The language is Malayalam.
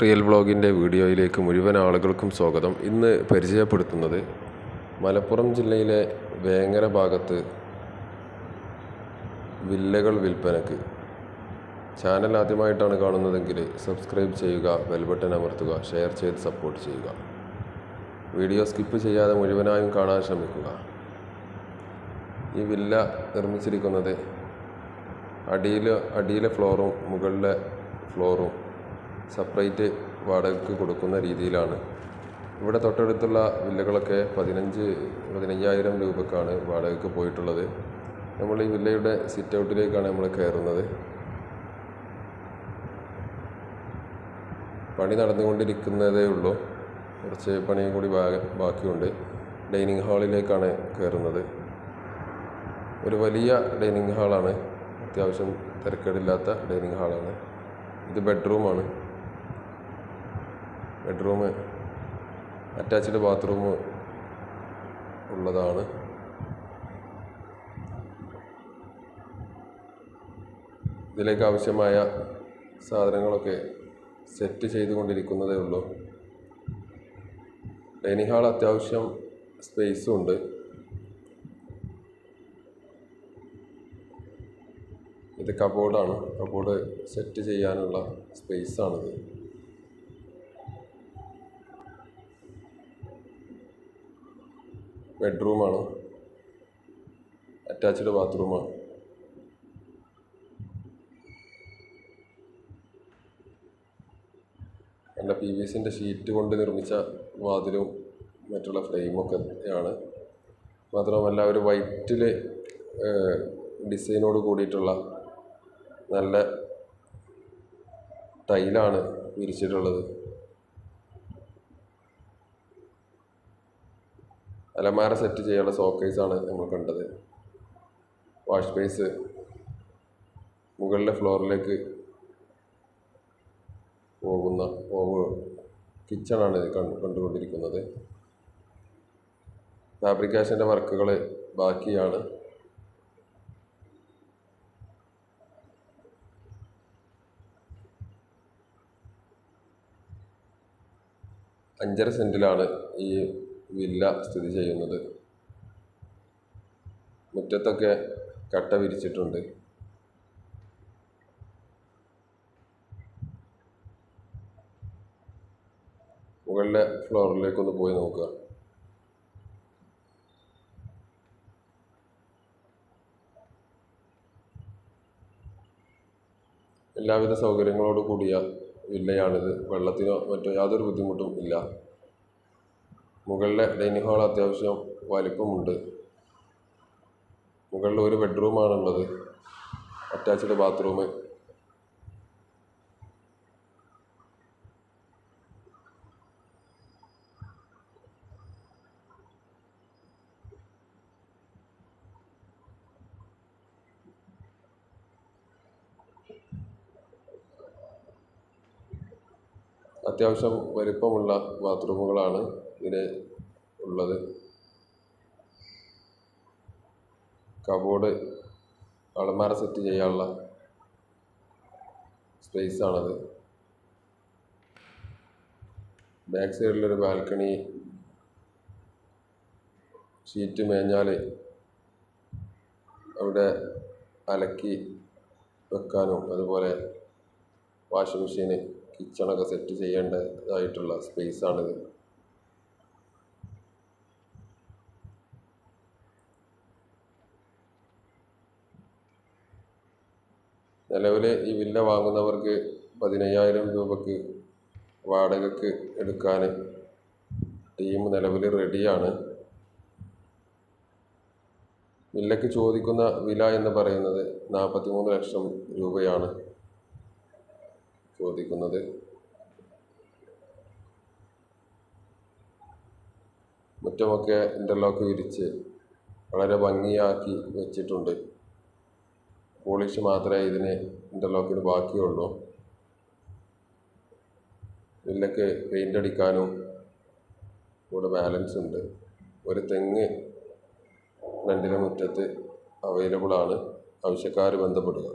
റിയൽ വ്ളോഗിന്റെ വീഡിയോയിലേക്ക് മുഴുവൻ ആളുകൾക്കും സ്വാഗതം. ഇന്ന് പരിചയപ്പെടുത്തുന്നത് മലപ്പുറം ജില്ലയിലെ വേങ്ങര ഭാഗത്ത് വില്ലകൾ വിൽപ്പനക്ക്. ചാനൽ ആദ്യമായിട്ടാണ് കാണുന്നതെങ്കിൽ സബ്സ്ക്രൈബ് ചെയ്യുക ബെൽബട്ടൺ അമർത്തുക ഷെയർ ചെയ്ത് സപ്പോർട്ട് ചെയ്യുക. വീഡിയോ സ്കിപ്പ് ചെയ്യാതെ മുഴുവനായും കാണാൻ ശ്രമിക്കുക. ഈ വില്ല നിർമ്മിച്ചിരിക്കുന്നത് അടിയിൽ അടിയിലെ ഫ്ലോറും മുകളിലെ ഫ്ലോറും സെപ്പറേറ്റ് വാടകയ്ക്ക് കൊടുക്കുന്ന രീതിയിലാണ്. ഇവിടെ തൊട്ടടുത്തുള്ള വില്ലകളൊക്കെ പതിനഞ്ച് പതിനയ്യായിരം രൂപക്കാണ് വാടകയ്ക്ക് പോയിട്ടുള്ളത്. നമ്മൾ ഈ വില്ലയുടെ സിറ്റ് ഔട്ടിലേക്കാണ് നമ്മൾ കയറുന്നത്. പണി നടന്നുകൊണ്ടിരിക്കുന്നതേ ഉള്ളൂ. കുറച്ച് പണിയും കൂടി ബാക്കിയുണ്ട്. ഡൈനിങ് ഹാളിലേക്കാണ് കയറുന്നത്. ഒരു വലിയ ഡൈനിങ് ഹാളാണ്. അത്യാവശ്യം തിരക്കേടില്ലാത്ത ഡൈനിങ് ഹാളാണ്. ഇത് ബെഡ്റൂമാണ്. ബെഡ്റൂം അറ്റാച്ച്ഡ് ബാത്റൂം ഉള്ളതാണ്. ഇതിലേക്ക് ആവശ്യമായ സാധനങ്ങളൊക്കെ സെറ്റ് ചെയ്തുകൊണ്ടിരിക്കുന്നതേ ഉള്ളൂ. ഡൈനിങ് ഹാൾ അത്യാവശ്യം സ്പേസും ഉണ്ട്. ഇത് കബോർഡാണ്. കബോർഡ് സെറ്റ് ചെയ്യാനുള്ള സ്പേസാണിത്. ബെഡ്റൂമാണ്. അറ്റാച്ച്ഡ് ബാത്റൂമാണ്. നല്ല പി വി സിന്റെ ഷീറ്റ് കൊണ്ട് നിർമ്മിച്ച വാതിലും മറ്റുള്ള ഫ്രെയിമൊക്കെ ആണ്. മാത്രമല്ല ഒരു വൈറ്റിൽ ഡിസൈനോട് കൂടിയിട്ടുള്ള നല്ല ടൈലാണ് വിരിച്ചിട്ടുള്ളത്. അലമാര സെറ്റ് ചെയ്യാനുള്ള സോക്കേസാണ് നമ്മൾ കണ്ടത്. വാഷ് ബേസ് മുകളിലെ ഫ്ലോറിലേക്ക് പോകുന്ന കിച്ചണാണ് കണ്ടുകൊണ്ടിരിക്കുന്നത്. ഫാബ്രിക്കേഷന്റെ വർക്കുകൾ ബാക്കിയാണ്. അഞ്ചര സെന്റിലാണ് ഈ വില്ല സ്ഥിതി ചെയ്യുന്നത്. മുറ്റത്തൊക്കെ കട്ട വിരിച്ചിട്ടുണ്ട്. മുകളിലെ ഫ്ലോറിലേക്കൊന്ന് പോയി നോക്കുക. എല്ലാവിധ സൗകര്യങ്ങളോട് കൂടിയ വില്ലയാണിത്. വെള്ളത്തിനോ മറ്റോ യാതൊരു ബുദ്ധിമുട്ടും ഇല്ല. മുകളിലെ ഡൈനിങ് ഹാൾ അത്യാവശ്യം വലിപ്പമുണ്ട്. മുകളിൽ ഒരു ബെഡ്റൂമാണുള്ളത്. അറ്റാച്ച്ഡ് ബാത്റൂം അത്യാവശ്യം വലിപ്പമുള്ള ബാത്റൂമുകളാണ്. ഇതിന് ഉള്ളത്. കബോർഡ് അളമാര സെറ്റ് ചെയ്യാനുള്ള സ്പേസാണത് ബാക്ക് സൈഡിലൊരു ബാൽക്കണി ഷീറ്റ് മേഞ്ഞാൽ അവിടെ അലക്കി വെക്കാനും അതുപോലെ വാഷിംഗ് മെഷീന് കിച്ചണൊക്കെ സെറ്റ് ചെയ്യേണ്ടതായിട്ടുള്ള സ്പേസാണിത് നിലവിൽ ഈ വില്ല വാങ്ങുന്നവർക്ക് പതിനയ്യായിരം രൂപയ്ക്ക് വാടകയ്ക്ക് എടുക്കാൻ ടീം നിലവിൽ റെഡിയാണ്. വില്ലയ്ക്ക് ചോദിക്കുന്ന വില എന്ന് പറയുന്നത് നാൽപ്പത്തി മൂന്ന് ലക്ഷം രൂപയാണ് ചോദിക്കുന്നത്. മുറ്റമൊക്കെ ഇന്റർലോക്ക് വിരിച്ച് വളരെ ഭംഗിയാക്കി വെച്ചിട്ടുണ്ട്. പോളിഷ് മാത്രമേ ഇതിന് ഇന്റർലോക്കിന് ബാക്കിയുള്ളൂ. ഇതിലൊക്കെ പെയിന്റ് അടിക്കാനും കൂടെ ബാലൻസ് ഉണ്ട്. ഒരു തെങ്ങ് ഫ്രണ്ടിലെ മുറ്റത്ത് അവൈലബിളാണ് ആവശ്യക്കാർ ബന്ധപ്പെടുക.